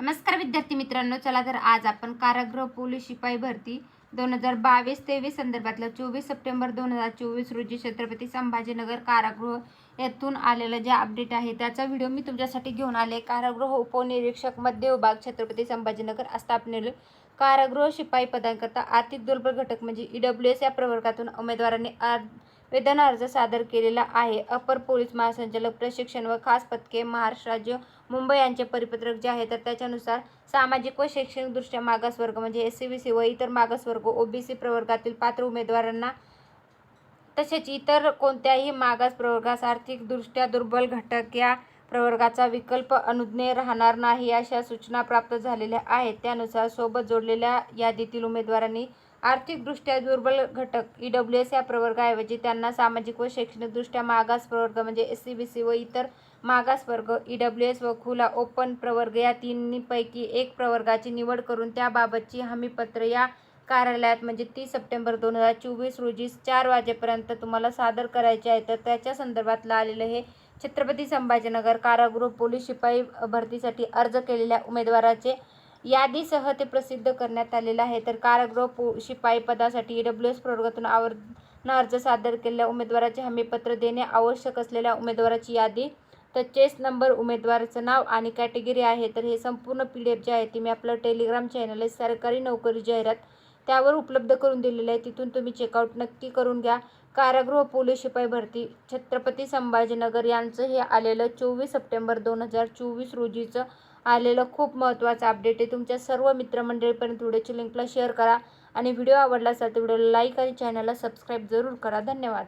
नमस्कार विद्यार्थी मित्रांनो चला तर आज आपण कारागृह पोलीस शिपाई भरती दोन हजार बावीस तेवीस संदर्भातलं चोवीस सप्टेंबर दोन हजार चोवीस रोजी छत्रपती संभाजीनगर कारागृह येथून आलेलं जे अपडेट आहे त्याचा व्हिडिओ मी तुमच्यासाठी घेऊन आले. कारागृह उपनिरीक्षक मध्य विभाग छत्रपती संभाजीनगर स्थापनेले कारागृह शिपाई पदांकरता आर्थिक दुर्बल घटक म्हणजे ई डब्ल्यू एस या प्रवर्गातून उमेदवारांनी वेतन अर्ज सादर केलेला आहे. अपर पोलीस महासंचालक प्रशिक्षण व खास पथके महाराष्ट्र राज्य मुंबई यांचे परिपत्रक जे आहे तर त्याच्यानुसार सामाजिक व शैक्षणिकदृष्ट्या मागासवर्ग म्हणजे एस सी बी सी व इतर मागासवर्ग ओ बी सी प्रवर्गातील पात्र उमेदवारांना तसेच इतर कोणत्याही मागास प्रवर्गास आर्थिकदृष्ट्या दुर्बल घटक या प्रवर्गाचा विकल्प अनुज्ञेय राहणार नाही अशा सूचना प्राप्त झालेल्या आहेत. त्यानुसार सोबत जोडलेल्या यादीतील उमेदवारांनी आर्थिकदृष्ट्या दुर्बल घटक. ई डब्ल्यू एस या प्रवर्गाऐवजी त्यांना सामाजिक व शैक्षणिकदृष्ट्या मागास प्रवर्ग म्हणजे एस सी बी सी व इतर मागासवर्ग ई डब्ल्यू एस व खुला ओपन प्रवर्ग या तिन्हीपैकी एक प्रवर्गाची निवड करून त्याबाबतची हमीपत्र या कार्यालयात म्हणजे तीस सप्टेंबर दोन हजार चोवीस रोजी चार वाजेपर्यंत तुम्हाला सादर करायचे आहे. तर त्याच्या संदर्भातलं आलेलं हे छत्रपती संभाजीनगर कारागृह पोलीस शिपाई भरतीसाठी अर्ज केलेल्या उमेदवाराचे यादीसह ते प्रसिद्ध करण्यात आलेलं आहे. तर कारागृह शिपाई पदासाठी ई डब्ल्यू एस प्रवर्गातून आवर्जन अर्ज सादर केलेल्या उमेदवाराचे हमीपत्र देणे आवश्यक असलेल्या उमेदवाराची यादी तर चेस नंबर उमेदवाराचं नाव आणि कॅटेगरी आहे. तर हे संपूर्ण पी डी एफ जे आहे ते मी आपलं टेलिग्राम चॅनल आहे सरकारी नोकरी जाहिरात त्यावर उपलब्ध करून दिलेलं आहे. तिथून तुम्ही चेकआउट नक्की करून घ्या. कारागृह पोलीस शिपाई भरती छत्रपती संभाजीनगर यांचं हे आलेलं चोवीस सप्टेंबर दोन हजार चोवीस रोजीचं आलेलं खूप महत्त्वाचं अपडेट आहे. तुमच्या सर्व मित्रमंडळीपर्यंत व्हिडिओची लिंकला शेअर करा. आणि व्हिडिओ आवडला असेल तर व्हिडिओला लाईक आणि चॅनलला सबस्क्राईब जरूर करा. धन्यवाद.